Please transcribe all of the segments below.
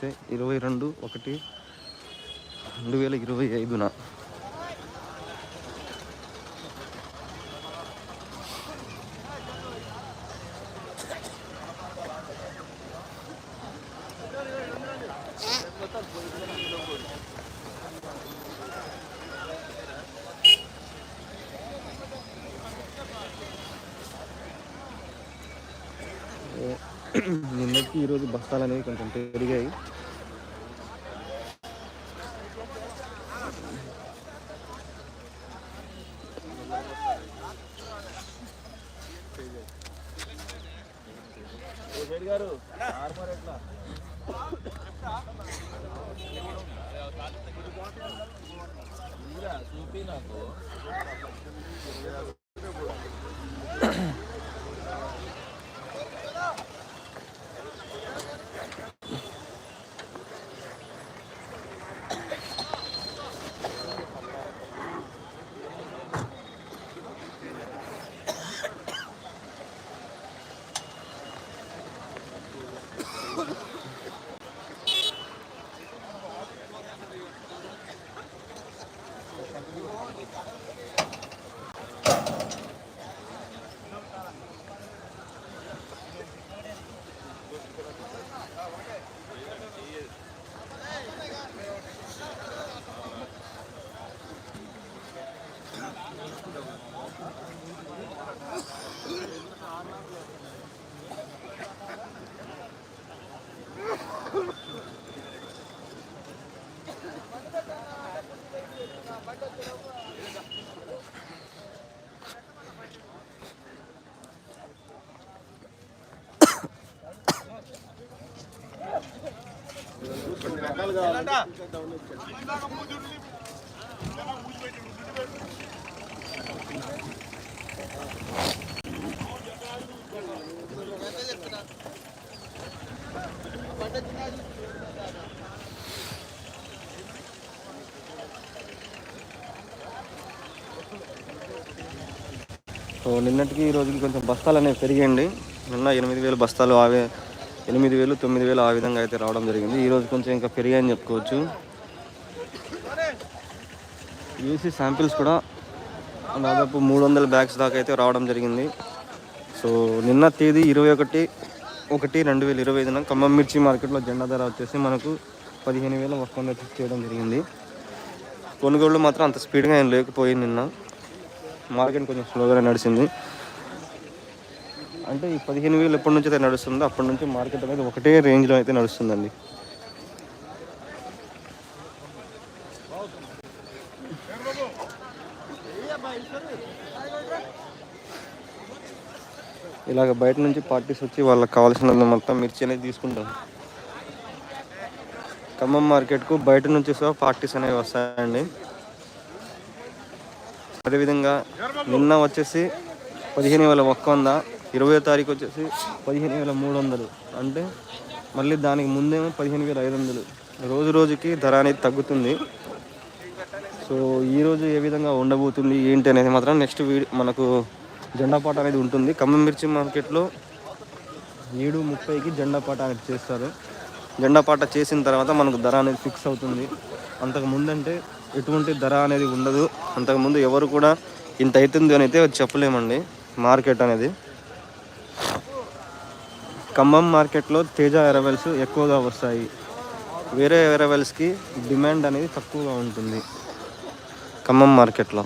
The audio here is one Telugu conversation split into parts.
అయితే ఇరవై రెండు ఒకటి రెండు వేల ఇరవై ఐదున నిన్నటికి ఈరోజు బస్తాలు అనేవి కొంచెం పెరిగాయి. చూపి నాకు సో నిన్నటికి ఈ రోజుకి కొంచెం బస్తాలు అనేవి పెరిగాయండి. నిన్న ఎనిమిది వేలు బస్తాలు ఆవే ఎనిమిది వేలు తొమ్మిది వేలు ఆ విధంగా అయితే రావడం జరిగింది. ఈరోజు కొంచెం ఇంకా పెరిగాయని చెప్పుకోవచ్చు. యూసీ శాంపిల్స్ కూడా దాదాపు మూడు వందల బ్యాగ్స్ దాకా అయితే రావడం జరిగింది. సో నిన్న తేదీ ఇరవై ఒకటి ఒకటి రెండు వేల ఇరవై ఐదున ఖమ్మం మిర్చి మార్కెట్లో జెండా ధర వచ్చేసి మనకు పదిహేను వేల ఒక వంద చేయడం జరిగింది. కొనుగోళ్ళు మాత్రం అంత స్పీడ్గా ఏం లేకపోయింది నిన్న. మార్కెట్ కొంచెం స్లోగానే నడిచింది. అంటే ఈ పదిహేను వేలు ఎప్పటి నుంచి అయితే నడుస్తుందో అప్పటి నుంచి మార్కెట్ అనేది ఒకటే రేంజ్లో అయితే నడుస్తుందండి. ఇలాగ బయట నుంచి పార్టీస్ వచ్చి వాళ్ళకి కావాల్సిన మొత్తం మిర్చి అనేది తీసుకుంటాం. ఖమ్మం మార్కెట్కు బయట నుంచి సహా పార్టీస్ అనేవి వస్తాయండి. అదేవిధంగా నిన్న వచ్చేసి పదిహేను వేల ఒక్క వంద ఇరవై తారీఖు వచ్చేసి పదిహేను వేల మూడు వందలు. అంటే మళ్ళీ దానికి ముందేమో పదిహేను వేల ఐదు వందలు. రోజు రోజుకి ధర అనేది తగ్గుతుంది. సో ఈరోజు ఏ విధంగా ఉండబోతుంది ఏంటి అనేది మాత్రం నెక్స్ట్ వీడియో మనకు జెండా పాట అనేది ఉంటుంది. ఖమ్మం మిర్చి మార్కెట్లో ఏడు ముప్పైకి జెండా పాట అనేది చేస్తారు. జెండా పాట చేసిన తర్వాత మనకు ధర అనేది ఫిక్స్ అవుతుంది. అంతకు ముందంటే ఎటువంటి ధర అనేది ఉండదు. అంతకుముందు ఎవరు కూడా ఇంత అవుతుంది అని అయితే చెప్పలేమండి. మార్కెట్ అనేది ఖమ్మం మార్కెట్లో తేజ ఎరవెల్స్ ఎక్కువగా వస్తాయి. వేరే ఎరవెల్స్కి డిమాండ్ అనేది తక్కువగా ఉంటుంది. ఖమ్మం మార్కెట్లో.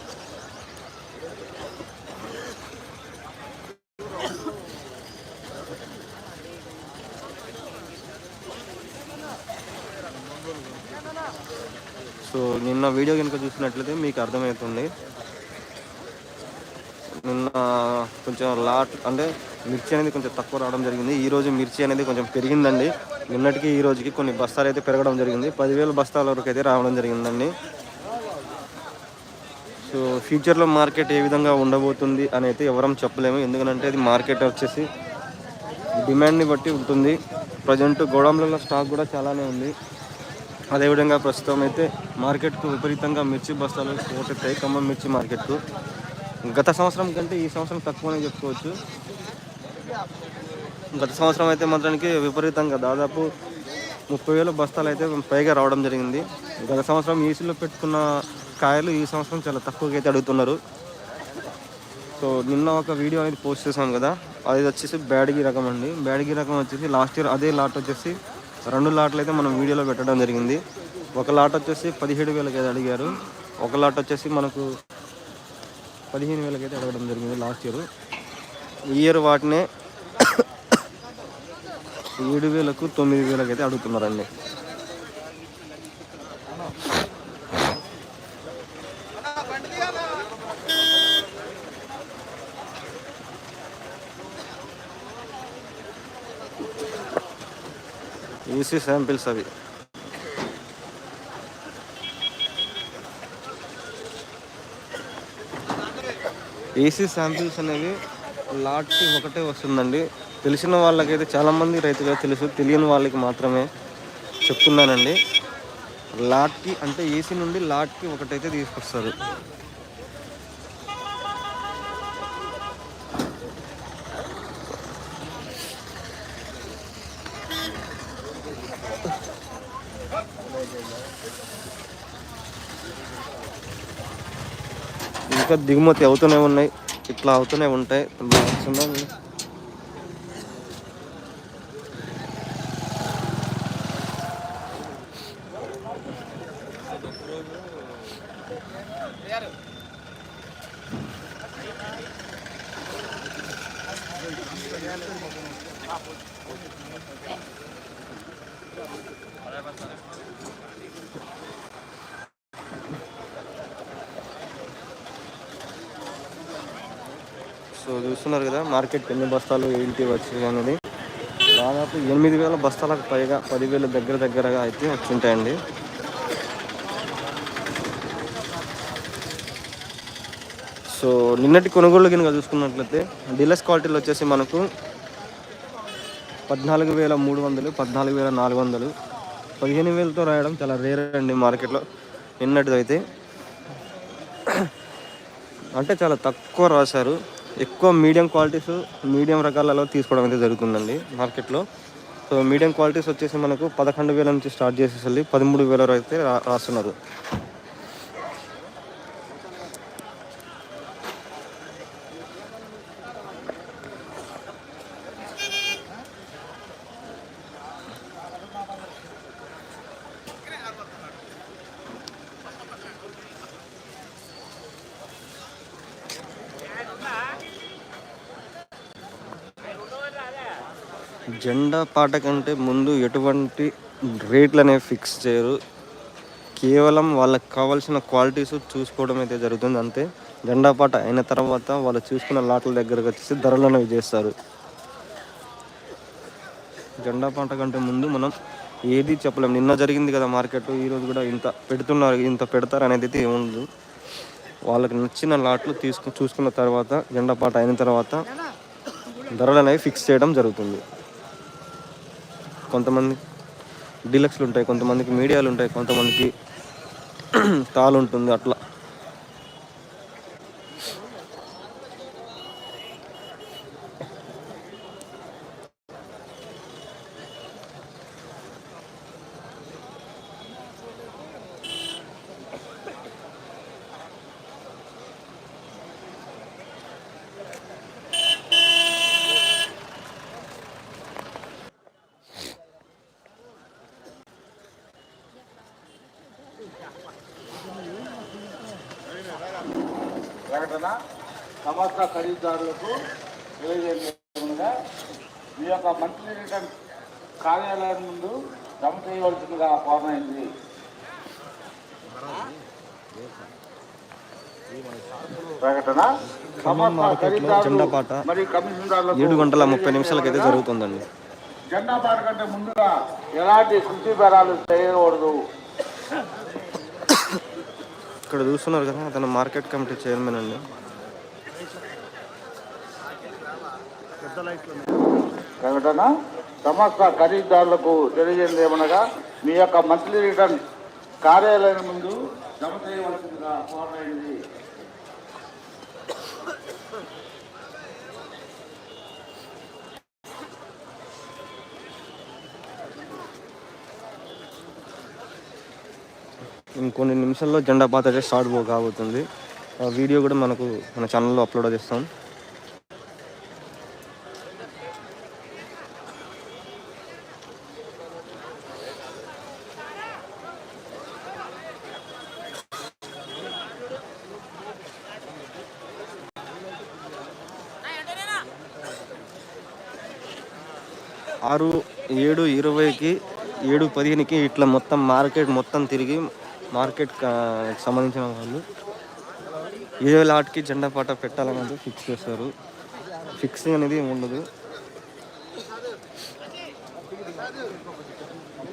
సో నిన్న వీడియో కనుక చూసినట్లయితే మీకు అర్థమవుతుంది. నిన్న కొంచెం లాట్ అంటే మిర్చి అనేది కొంచెం తక్కువ రావడం జరిగింది. ఈ రోజు మిర్చి అనేది కొంచెం పెరిగిందండి. నిన్నటికి ఈ రోజుకి కొన్ని బస్తాలు అయితే పెరగడం జరిగింది. పదివేల బస్తాల వరకు అయితే రావడం జరిగిందండి. సో ఫ్యూచర్లో మార్కెట్ ఏ విధంగా ఉండబోతుంది అని అయితే ఎవరం చెప్పలేము. ఎందుకంటే అది మార్కెట్ వచ్చేసి డిమాండ్ని బట్టి ఉంటుంది. ప్రజెంట్ గోడౌన్లలో స్టాక్ కూడా చాలానే ఉంది. అదేవిధంగా ప్రస్తుతం అయితే మార్కెట్కు విపరీతంగా మిర్చి బస్తాలు పోటెత్తాయి. ఖమ్మం మిర్చి మార్కెట్కు. గత సంవత్సరం కంటే ఈ సంవత్సరం తక్కువనే చెప్పుకోవచ్చు. గత సంవత్సరం అయితే మాత్రానికి విపరీతంగా దాదాపు ముప్పై వేల బస్తాలు అయితే పైగా రావడం జరిగింది. గత సంవత్సరం ఈసీలో పెట్టుకున్న కాయలు ఈ సంవత్సరం చాలా తక్కువగా అయితే అడుగుతున్నారు. సో నిన్న ఒక వీడియో అనేది పోస్ట్ చేసాం కదా అది వచ్చేసి బ్యాడ్గి రకం అండి. బ్యాడ్గి రకం వచ్చేసి లాస్ట్ ఇయర్ అదే లాట్ వచ్చేసి రెండు లాట్లు అయితే మనం వీడియోలో పెట్టడం జరిగింది. ఒక లాట్ వచ్చేసి పదిహేడు వేలకి అయితే అడిగారు. ఒక లాట్ వచ్చేసి మనకు పదిహేను వేలకి అయితే అడగడం జరిగింది లాస్ట్ ఇయర్. ఈ ఇయర్ వాటినే ఏడు వేలకు తొమ్మిది వేలకు అయితే అడుగుతున్నారండి. ఈసీ శాంపిల్స్ అవి. ఏసీ శాంపిల్స్ అనేవి లాట్కి ఒకటే వస్తుందండి. తెలిసిన వాళ్ళకైతే చాలామంది రైతుగా తెలుసు తెలియని వాళ్ళకి మాత్రమే చెప్తున్నానండి. లాట్కి అంటే ఏసీ నుండి లాట్కి ఒకటైతే తీసుకొస్తారు. ఇంకా దిగుమతి అవుతూనే ఉన్నాయి. ఇట్లా అవుతూనే ఉంటాయి చూడండి. సో చూస్తున్నారు కదా మార్కెట్ ఎన్ని బస్తాలు ఏంటి వచ్చి అనేది. దాదాపు ఎనిమిది వేల బస్తాలకు పైగా పదివేల దగ్గర దగ్గరగా అయితే వచ్చింటాయండి. సో నిన్నటి కొనుగోలు కనుక చూసుకున్నట్లయితే డీలక్స్ క్వాలిటీలు వచ్చేసి మనకు పద్నాలుగు వేల మూడు వందలు పద్నాలుగు వేల నాలుగు వందలు. పదిహేను వేలతో రాయడం చాలా రేర్ అండి మార్కెట్లో నిన్నటిదైతే. అంటే చాలా తక్కువ రాశారు. ఎక్కువ మీడియం క్వాలిటీస్ మీడియం రకాలలో తీసుకోవడం అయితే జరుగుతుందండి మార్కెట్లో. సో మీడియం క్వాలిటీస్ వచ్చేసి మనకు పదకొండు వేల నుంచి స్టార్ట్ చేసేసి పదమూడు వేల వరకు అయితే రాస్తున్నారు. జెండా పాట కంటే ముందు ఎటువంటి రేట్లు అనేవి ఫిక్స్ చేయరు. కేవలం వాళ్ళకి కావాల్సిన క్వాలిటీస్ చూసుకోవడం అయితే జరుగుతుంది. అంతే. జెండా పాట అయిన తర్వాత వాళ్ళు చూసుకున్న లాట్ల దగ్గరకు వచ్చేసి ధరలు అనేవి చేస్తారు జెండా పాట కంటే ముందు మనం ఏది చెప్పలేం. నిన్న జరిగింది కదా మార్కెట్. ఈరోజు కూడా ఇంత పెడుతున్నారు. ఇంత పెడతారు అనేది అయితే ఏముండదు. వాళ్ళకి నచ్చిన లాట్లు తీసుకు చూసుకున్న తర్వాత జెండా పాట అయిన తర్వాత ధరలు అనేవి ఫిక్స్ చేయడం జరుగుతుంది. కొంతమంది డీలక్స్లు ఉంటాయి కొంతమందికి మీడియాలు ఉంటాయి కొంతమందికి తాలు ఉంటుంది అట్లా. ప్రకటన సమస్త ఖరీదారులకు తెలియజేయగా మీ యొక్క మంత్లీ రిటర్న్ కార్యాలయం ముందు జమ చేయవలసిందిగా కోరమైంది. ప్రకటన ఖమ్మం మార్కెట్లో జెండా పాట మరియు కమిషనర్లకు ఏడు గంటల ముప్పై నిమిషాలకైతే జరుగుతుందండి. జెండా పాట కంటే ముందుగా ఎలాంటి శుచి బేరాలు చేయకూడదు. ఇక్కడ చూస్తున్నారు కదా అతను మార్కెట్ కమిటీ చైర్మన్ అండి. ప్రకటన సమస్త ఖరీదారులకు తెలియజేయండి ఏమనగా మీ యొక్క మంత్లీ రిటర్న్ కార్యాలయం ముందు జమ చేయవలసిందిగా కోరమైంది ఇంకొన్ని నిమిషాల్లో జెండా పాత అయితే స్టార్ట్ కాబోతుంది. ఆ వీడియో కూడా మనకు మన ఛానల్లో అప్లోడ్ చేస్తాం. ఆరు ఏడు ఇరవైకి ఏడు పదిహేనుకి ఇట్లా మొత్తం మార్కెట్ మొత్తం తిరిగి మార్కెట్ సంబంధించిన వాళ్ళు. ఏ లాట్కి జెండా పాట పెట్టాలనేది ఫిక్స్ చేస్తారు ఫిక్సింగ్ అనేది ఉండదు.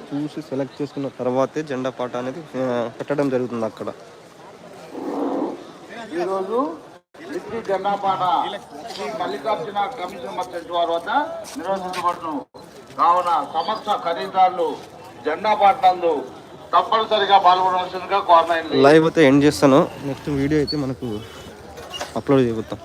చూసి సెలెక్ట్ చేసుకున్న తర్వాతే జెండా పాట అనేది పెట్టడం జరుగుతుంది అక్కడ. ఈరోజు హిందూ జెండా పాట శ్రీ మల్లికార్జున కమిషన్ మర్చెంట్ వారి వద్ద నిర్వహించబడును. కావున సమస్త ఖరీదారులు జెండాపాట నందు తప్పనిసరిగా పాల్గొనవలసిందిగా కోరమైంది లైవ్ అయితే ఎండ్ చేస్తాను. నెక్స్ట్ వీడియో అయితే మనకు అప్లోడ్ చేయబోతాం